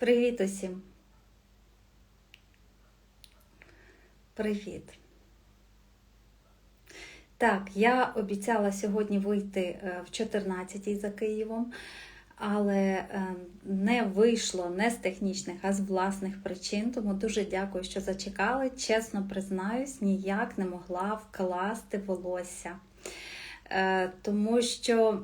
Привіт усім. Привіт. Так, я обіцяла сьогодні вийти е, в 14 за Києвом, але е, не вийшло не з технічних, а з власних причин. Тому дуже дякую, що зачекали. Чесно признаюсь, ніяк не могла вкласти волосся. Е, Тому що.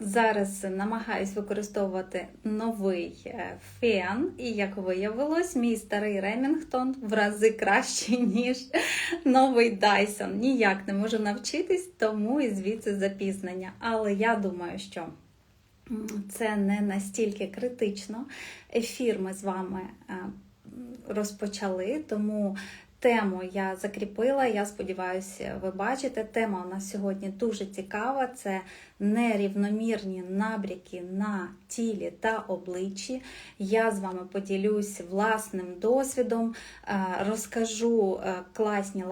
Зараз намагаюсь використовувати новий е, фен, і як виявилось, мій старий Ремінгтон в рази кращий, ніж новий Dyson. Ніяк не можу навчитись, тому і звідси запізнення. Але я думаю, що це не настільки критично. Ефір ми з вами е, розпочали, тому Тему я закріпила, я сподіваюся, ви бачите. Тема у нас сьогодні дуже цікава: це нерівномірні набряки на тілі та обличчі. Я з вами поділюсь власним досвідом, е, розкажу е, класні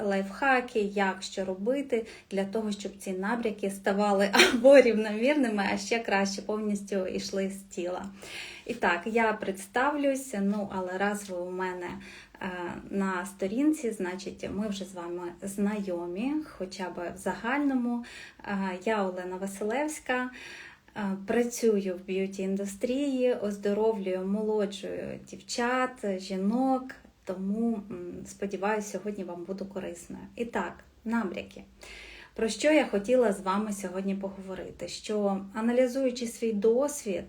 лайфхаки, як що робити для того, щоб ці набряки ставали або рівномірними, а ще краще повністю йшли з тіла. І так, я представлюся, ну але раз ви у мене на сторінці, значить, ми вже з вами знайомі, хоча б в загальному. Е, Я Олена Василевська. е, Працюю в б'юті індустрії, оздоровлюю, молоджую дівчат, жінок, тому сподіваюся, сьогодні вам буду корисною. І так, набряки. Про що я хотіла з вами сьогодні поговорити? Що аналізуючи свій досвід,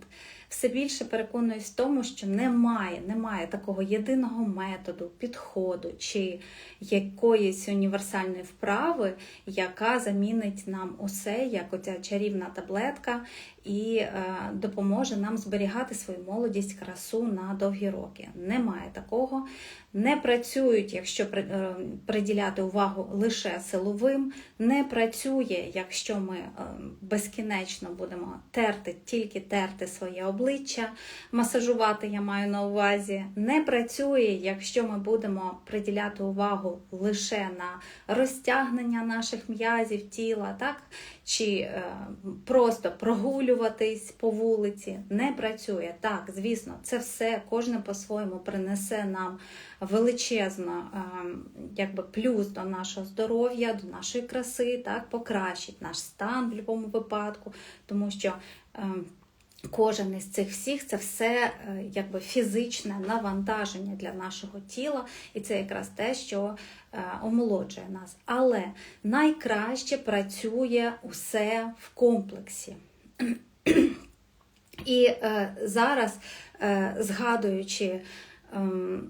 все більше переконуюсь в тому, що немає, немає такого єдиного методу, підходу чи якоїсь універсальної вправи, яка замінить нам усе, як оця чарівна таблетка, і е, допоможе нам зберігати свою молодість, красу на довгі роки. Немає такого. Не працюють, якщо е, приділяти увагу лише силовим, не працює, якщо ми е, безкінечно будемо терти, тільки терти своє обличчя, масажувати я маю на увазі. Не працює, якщо ми будемо приділяти увагу лише на розтягнення наших м'язів тіла, так? Чи е, просто прогулюватись по вулиці. Не працює. Так, звісно, це все кожне по-своєму принесе нам величезно е, якби плюс до нашого здоров'я, до нашої краси, так, покращить наш стан в будь-якому випадку, тому що. е, Кожен із цих всіх це все якби фізичне навантаження для нашого тіла, і це якраз те, що омолоджує нас. Але найкраще працює усе в комплексі. І е, зараз, е, згадуючи, ем,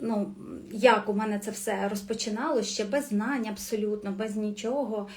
ну, як у мене це все розпочиналося, ще без знань, абсолютно, без нічого.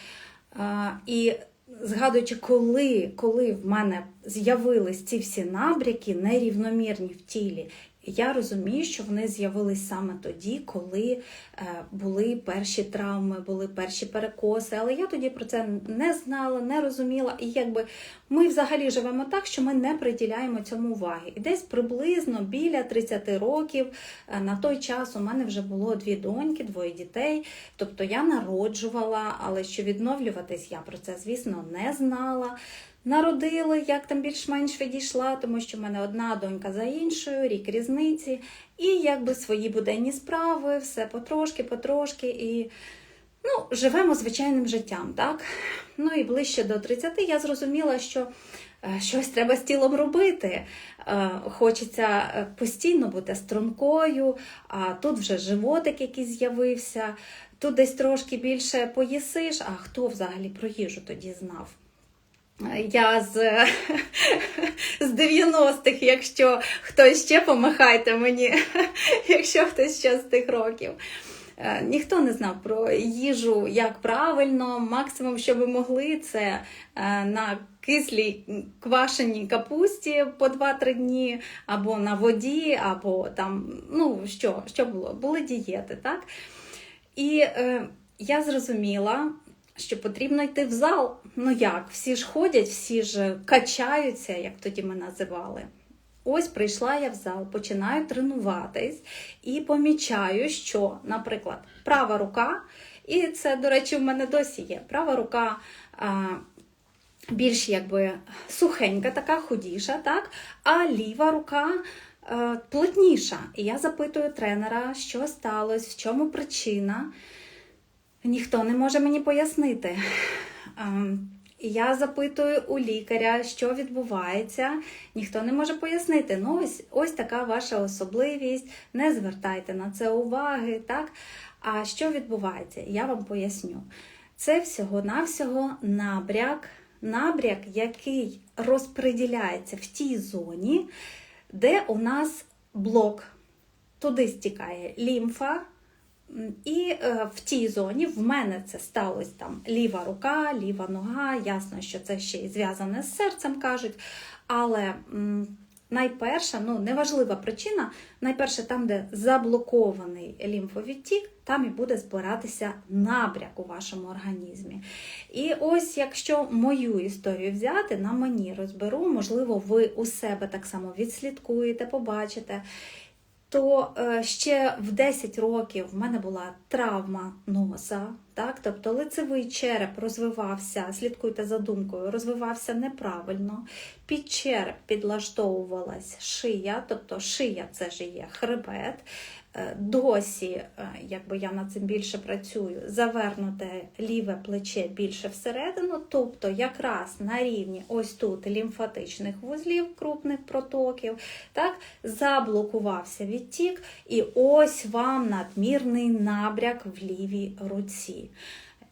Е, і згадуючи, коли, коли в мене з'явились ці всі набряки, нерівномірні в тілі, я розумію, що вони з'явились саме тоді, коли е, були перші травми, були перші перекоси. Але я тоді про це не знала, не розуміла. І якби ми взагалі живемо так, що ми не приділяємо цьому уваги. І десь приблизно біля 30 років е, на той час у мене вже було дві доньки, двоє дітей. Тобто я народжувала, але що відновлюватись, я про це, звісно, не знала. Народили, як там більш-менш відійшла, тому що в мене одна донька за іншою, рік різниці, і якби свої буденні справи, все потрошки, потрошки. І ну, живемо звичайним життям, так? Ну і ближче до 30 я зрозуміла, що е, щось треба з тілом робити. Е, Хочеться е, постійно бути стрункою, а тут вже животик якийсь з'явився, тут десь трошки більше поїсиш, а хто взагалі про їжу тоді знав? Я з, з 90-х, якщо хтось ще помахайте мені, якщо хтось ще з тих років. Е, Ніхто не знав про їжу, як правильно. Максимум, що ви могли, це е, на кислій квашеній капусті по 2-3 дні, або на воді, або там, ну що, що було? Були дієти, так? І е, я зрозуміла, що потрібно йти в зал. Ну як, всі ж ходять, всі ж качаються, як тоді ми називали. Ось прийшла я в зал, починаю тренуватись і помічаю, що, наприклад, права рука, і це, до речі, в мене досі є. Права рука а, більш якби сухенька, така худіша, так? а ліва рука е, плотніша. І я запитую тренера, що сталося, в чому причина. Ніхто не може мені пояснити. Ем, Я запитую у лікаря, що відбувається, ніхто не може пояснити. Ну, ось ось така ваша особливість, не звертайте на це уваги. так? А що відбувається? Я вам поясню. Це всього-навсього набряк, набряк, який розподіляється в тій зоні, де у нас блок. Туди стікає лімфа. І е, в тій зоні в мене це сталося там ліва рука, ліва нога. Ясно, що це ще й зв'язане з серцем, кажуть. Але найперша, ну неважлива причина, найперше, там, де заблокований лімфовідтік, там і буде збиратися набряк у вашому організмі. І ось, якщо мою історію взяти, на мені розберу, можливо, ви у себе так само відслідкуєте, побачите то е, ще в 10 років в мене була травма носа, так? тобто лицевий череп розвивався, слідкуйте за думкою, розвивався неправильно, під череп підлаштовувалась шия, тобто шия це ж є хребет. Е, Досі, е, якби я над цим більше працюю, завернуте ліве плече більше всередину, тобто якраз на рівні ось тут лімфатичних вузлів, крупних протоків, так, заблокувався відтік, і ось вам надмірний набряк в лівій руці.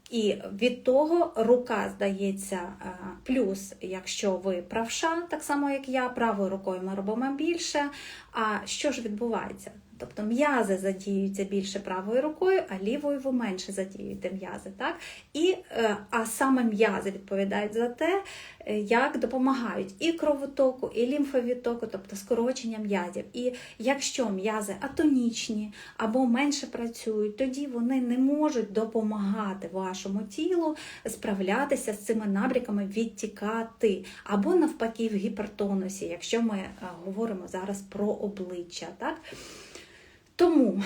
І від того рука здається е, плюс, якщо ви правша, так само як я, правою рукою ми робимо більше. А що ж відбувається? Тобто м'язи задіюються більше правою рукою, а лівою ви менше задіюєте м'язи. Так? І, е, А саме м'язи відповідають за те, е, як допомагають і кровотоку, і лімфовідтоку, тобто скорочення м'язів. І якщо м'язи атонічні або менше працюють, тоді вони не можуть допомагати вашому тілу справлятися з цими набряками, відтікати, або навпаки в гіпертонусі, якщо ми е, говоримо зараз про обличчя. Так? Тому.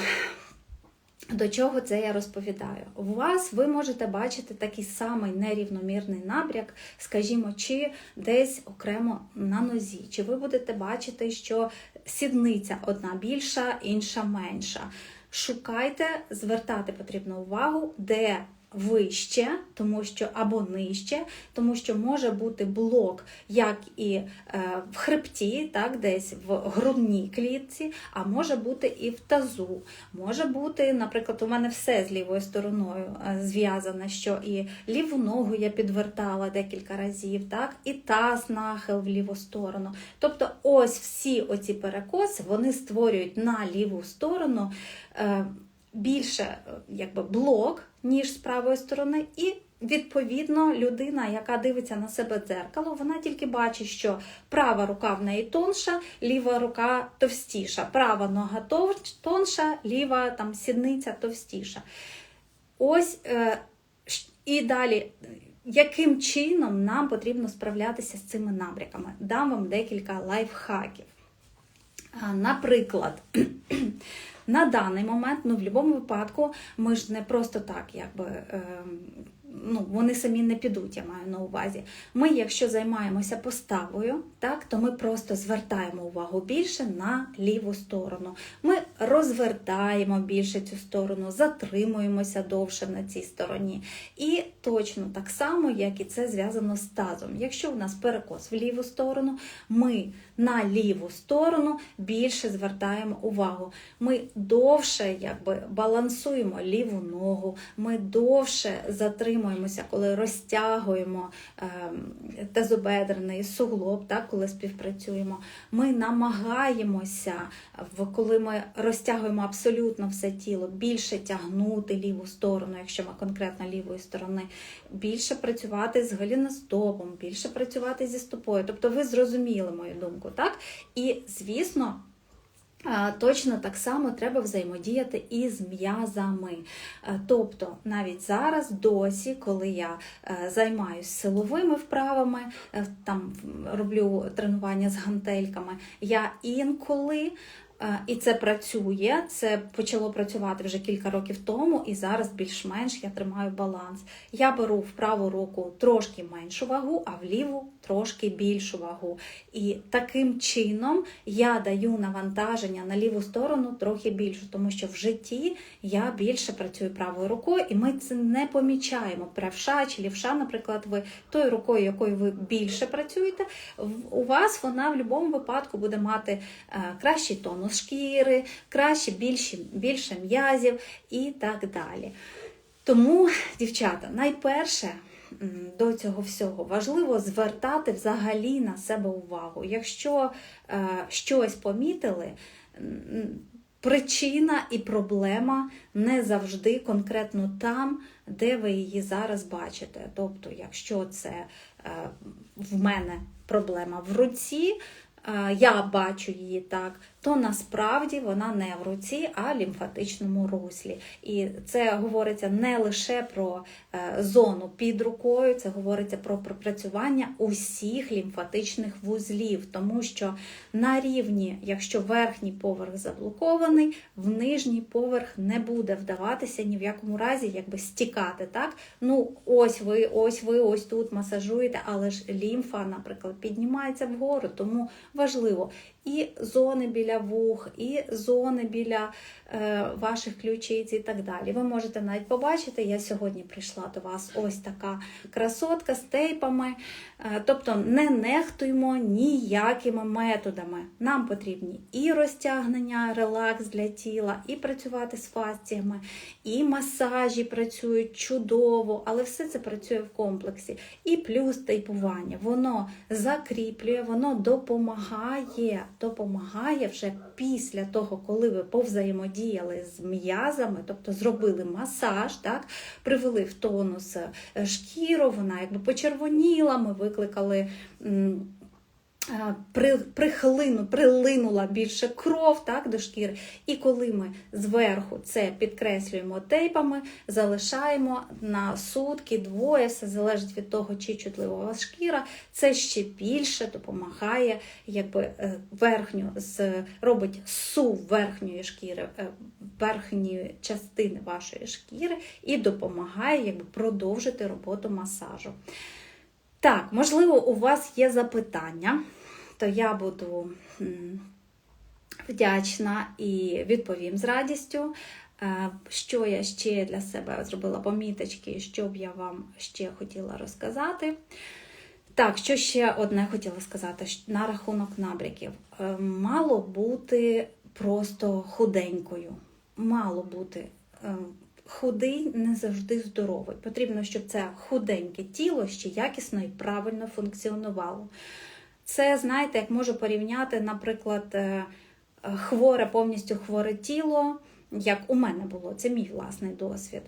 До чого це я розповідаю? У вас ви можете бачити такий самий нерівномірний набряк, скажімо, чи десь окремо на нозі, чи ви будете бачити, що сідниця одна більша, інша менша. Шукайте, звертати потрібно увагу, де вище, тому що або нижче, тому що може бути блок, як і е, в хребті, так, десь в грудній клітці, а може бути і в тазу. Може бути, наприклад, у мене все з лівою стороною е, зв'язане, що і ліву ногу я підвертала декілька разів, так, і таз нахил в ліву сторону. Тобто, ось всі оці перекоси вони створюють на ліву сторону. Е, Більше якби блок, ніж з правої сторони, і відповідно людина, яка дивиться на себе дзеркало, вона тільки бачить, що права рука в неї тонша, ліва рука товстіша, права нога тонша, ліва там сідниця товстіша. Ось е, і далі. Яким чином нам потрібно справлятися з цими набряками? Дам вам декілька лайфхаків. Наприклад, на даний момент, ну в будь-якому випадку, ми ж не просто так, якби. Е, ну, вони самі не підуть, я маю на увазі. Ми, якщо займаємося поставою, так, то ми просто звертаємо увагу більше на ліву сторону. Ми розвертаємо більше цю сторону, затримуємося довше на цій стороні. І точно так само, як і це зв'язано з тазом. Якщо у нас перекос в ліву сторону, ми на ліву сторону більше звертаємо увагу. Ми довше якби, балансуємо ліву ногу, ми довше затримуємося, коли розтягуємо е, тазобедрений суглоб, так, коли співпрацюємо. Ми намагаємося, коли ми розтягуємо абсолютно все тіло, більше тягнути ліву сторону, якщо ми конкретно лівої сторони, більше працювати з голіностопом, більше працювати зі стопою. Тобто ви зрозуміли мою думку, так? І, звісно, Точно так само треба взаємодіяти і з м'язами. Тобто, навіть зараз, досі, коли я е, займаюся силовими вправами, е, там роблю тренування з гантельками, я інколи Е, І це працює, це почало працювати вже кілька років тому, і зараз більш-менш я тримаю баланс. Я беру в праву руку трошки меншу вагу, а в ліву трошки більшу вагу. І таким чином я даю навантаження на ліву сторону трохи більше, тому що в житті я більше працюю правою рукою, і ми це не помічаємо. Правша чи лівша, наприклад, ви тою рукою, якою ви більше працюєте, у вас вона в будь-якому випадку буде мати е, кращий тонус шкіри, краще більше, більше м'язів і так далі. Тому, дівчата, найперше до цього всього важливо звертати взагалі на себе увагу. Якщо е, щось помітили, причина і проблема не завжди конкретно там, де ви її зараз бачите. Тобто, якщо це е, в мене проблема в руці, е, я бачу її так, то насправді вона не в руці, а в лімфатичному руслі. І це говориться не лише про е, зону під рукою, це говориться про пропрацювання усіх лімфатичних вузлів, тому що на рівні, якщо верхній поверх заблокований, в нижній поверх не буде вдаватися ні в якому разі якби стікати. Так? Ну, ось ви, ось ви, ось тут масажуєте, але ж лімфа, наприклад, піднімається вгору, тому важливо і зони біля вух, і зони біля е, ваших ключиць і так далі. Ви можете навіть побачити, я сьогодні прийшла до вас ось така красотка з тейпами. Е, тобто не нехтуємо ніякими методами. Нам потрібні і розтягнення, релакс для тіла, і працювати з фасціями, і масажі працюють чудово, але все це працює в комплексі. І плюс тейпування. Воно закріплює, воно допомагає, допомагає вже після того, коли ви повзаємодіяли з м'язами, тобто зробили масаж, так, привели в тонус е, шкіру, вона якби почервоніла, ми викликали. Е, при, прихлину, прилинула більше кров так, до шкіри. І коли ми зверху це підкреслюємо тейпами, залишаємо на сутки, двоє, все залежить від того, чи чутлива у вас шкіра, це ще більше допомагає, якби е, верхню з робить сув верхньої шкіри, е, верхньої частини вашої шкіри і допомагає якби, продовжити роботу масажу. Так, можливо, у вас є запитання, то я буду вдячна і відповім з радістю. Е, Що я ще для себе зробила поміточки, що б я вам ще хотіла розказати. Так, що ще одне хотіла сказати на рахунок набряків. Е, Мало бути просто худенькою. Мало бути. е, Худий не завжди здоровий. Потрібно, щоб це худеньке тіло ще якісно і правильно функціонувало. Це, знаєте, як можу порівняти, наприклад, е, е, хворе, повністю хворе тіло, як у мене було, це мій власний досвід.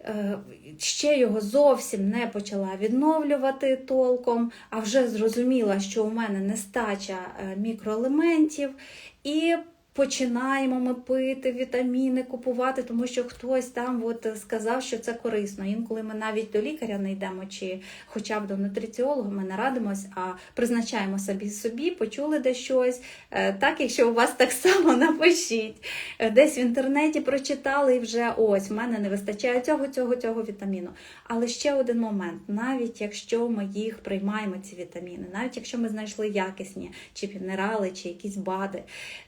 Е, Ще його зовсім не почала відновлювати толком, а вже зрозуміла, що у мене нестача мікроелементів, і починаємо ми пити вітаміни, купувати, тому що хтось там от сказав, що це корисно. Інколи ми навіть до лікаря не йдемо, чи хоча б до нутриціолога, ми не радимось, а призначаємо собі собі, почули де щось. Е, Так, якщо у вас так само напишіть. Е, Десь в інтернеті прочитали і вже ось в мене не вистачає цього, цього, цього вітаміну. Але ще один момент: навіть якщо ми їх приймаємо, ці вітаміни, навіть якщо ми знайшли якісні чи мінерали, чи якісь БАДи,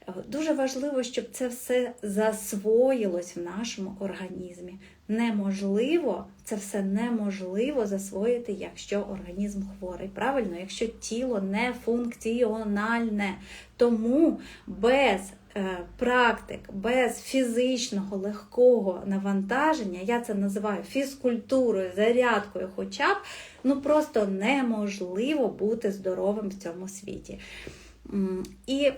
е, дуже важливо, щоб це все засвоїлось в нашому організмі. Неможливо, це все неможливо засвоїти, якщо організм хворий. Правильно, якщо тіло не функціональне. Тому без е, практик, без фізичного легкого навантаження, я це називаю фізкультурою, зарядкою, хоча б ну просто неможливо бути здоровим в цьому світі. І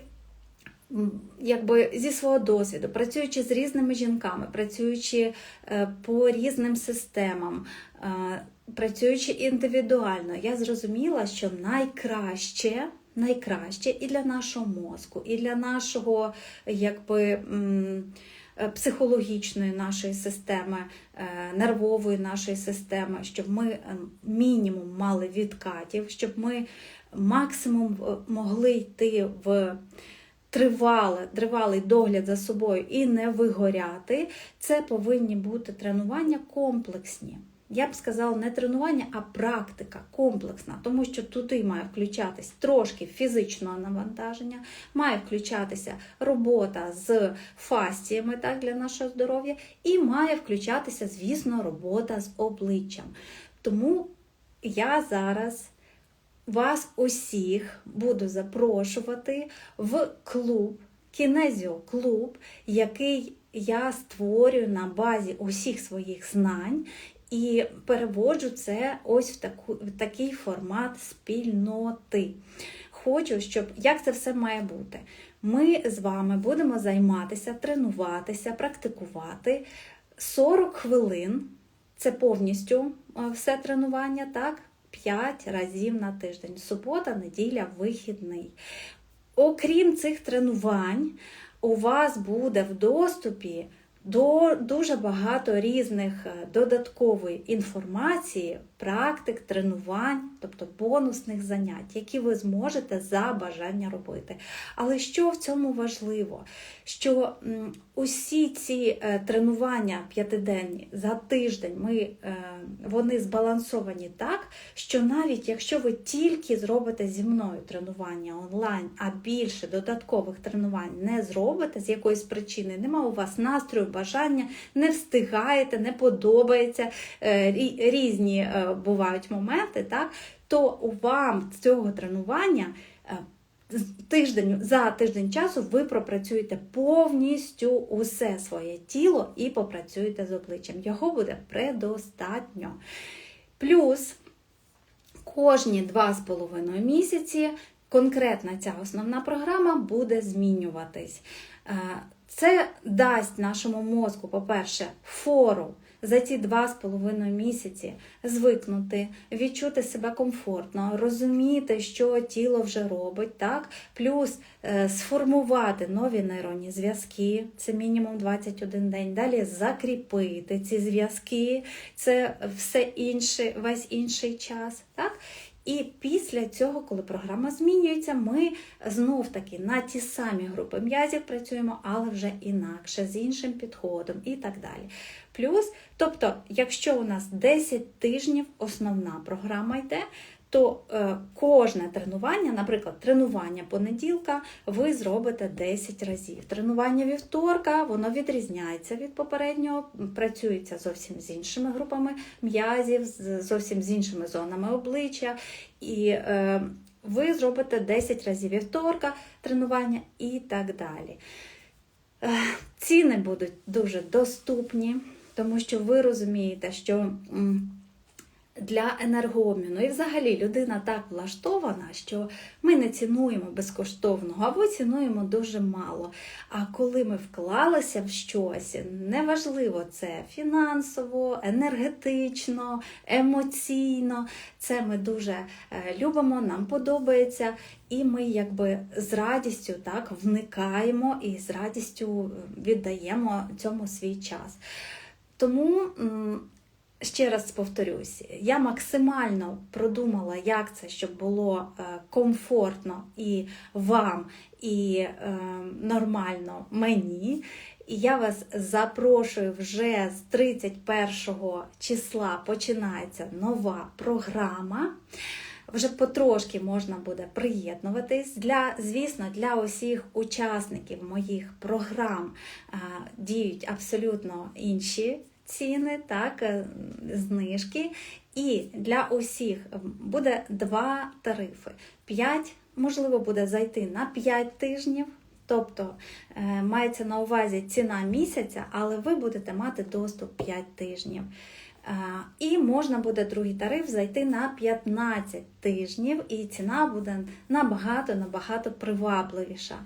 якби зі свого досвіду, працюючи з різними жінками, працюючи е, по різним системам, е, працюючи індивідуально, я зрозуміла, що найкраще. Найкраще і для нашого мозку, і для нашого якби, е, психологічної нашої системи, нервової нашої системи, щоб ми мінімум мали відкатів, щоб ми максимум могли йти в тривале, тривалий догляд за собою і не вигоряти, це повинні бути тренування комплексні. Я б сказала, не тренування, а практика комплексна, тому що туди має включатись трошки фізичного навантаження, має включатися робота з фастіями так, для нашого здоров'я, і має включатися, звісно, робота з обличчям. Тому я зараз вас усіх буду запрошувати в клуб, кінезіоклуб, який я створюю на базі усіх своїх знань. І переводжу це ось в, таку, в такий формат спільноти. Хочу, щоб як це все має бути. Ми з вами будемо займатися, тренуватися, практикувати 40 хвилин. Це повністю все тренування, так? 5 разів на тиждень. Субота, неділя, вихідний. Окрім цих тренувань, у вас буде в доступі до дуже багато різних е, додаткової інформації, практик, тренувань, тобто бонусних занять, які ви зможете за бажання робити. Але що в цьому важливо? Що усі ці е, тренування п'ятиденні за тиждень ми, е, вони збалансовані так, що навіть якщо ви тільки зробите зі мною тренування онлайн, а більше додаткових тренувань не зробите з якоїсь причини, нема у вас настрою, бажання, не встигаєте, не подобається, е, різні бувають моменти, так, то вам з цього тренування тиждень, за тиждень часу ви пропрацюєте повністю усе своє тіло і попрацюєте з обличчям. Його буде предостатньо. Плюс кожні 2,5 місяці конкретна ця основна програма буде змінюватись. Е, це дасть нашому мозку, по-перше, фору за ці два з половиною місяці звикнути, відчути себе комфортно, розуміти, що тіло вже робить, так? плюс е, сформувати нові нейронні зв'язки, це мінімум 21 день. Далі закріпити ці зв'язки, це все інше, весь інший час. так? І після цього, коли програма змінюється, ми знов-таки на ті самі групи м'язів працюємо, але вже інакше, з іншим підходом і так далі. Плюс, тобто, якщо у нас 10 тижнів основна програма йде, то е, кожне тренування, наприклад, тренування понеділка, ви зробите 10 разів. Тренування вівторка, воно відрізняється від попереднього, працюється зовсім з іншими групами м'язів, зовсім з іншими зонами обличчя. І е, ви зробите 10 разів вівторка, тренування і так далі. Е, ціни будуть дуже доступні, тому що ви розумієте, що для енергообміну. І взагалі людина так влаштована, що ми не цінуємо безкоштовного, або цінуємо дуже мало. А коли ми вклалися в щось, неважливо це фінансово, енергетично, емоційно, це ми дуже е, любимо, нам подобається. І ми якби з радістю так вникаємо і з радістю віддаємо цьому свій час. Тому Ще раз повторюсь, я максимально продумала, як це, щоб було е, комфортно і вам, і е, нормально мені. І я вас запрошую вже з 31 числа починається нова програма. Вже потрошки можна буде приєднуватись. Для, Звісно, для усіх учасників моїх програм е, діють абсолютно інші ціни, так, е, знижки. І для усіх буде два тарифи. 5, можливо, буде зайти на 5 тижнів. Тобто е, мається на увазі ціна місяця, але ви будете мати доступ 5 тижнів. І можна буде другий тариф зайти на 15 тижнів, і ціна буде набагато-набагато привабливіша.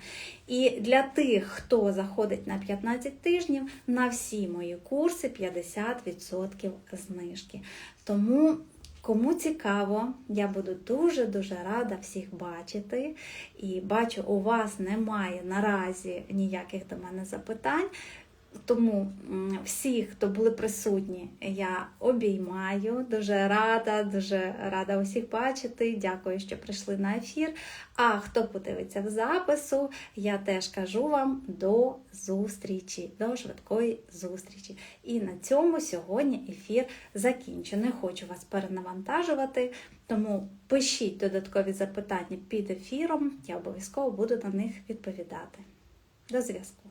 І для тих, хто заходить на 15 тижнів, на всі мої курси 50% знижки. Тому. Кому цікаво, я буду дуже-дуже рада всіх бачити. І бачу, у вас немає наразі ніяких до мене запитань. Тому м, всіх, хто були присутні, я обіймаю. Дуже рада, дуже рада усіх бачити. Дякую, що прийшли на ефір. А хто подивиться в запису, я теж кажу вам до зустрічі, до швидкої зустрічі. І на цьому сьогодні ефір закінчено. Не хочу вас перенавантажувати, тому пишіть додаткові запитання під ефіром, я обов'язково буду на них відповідати. До зв'язку!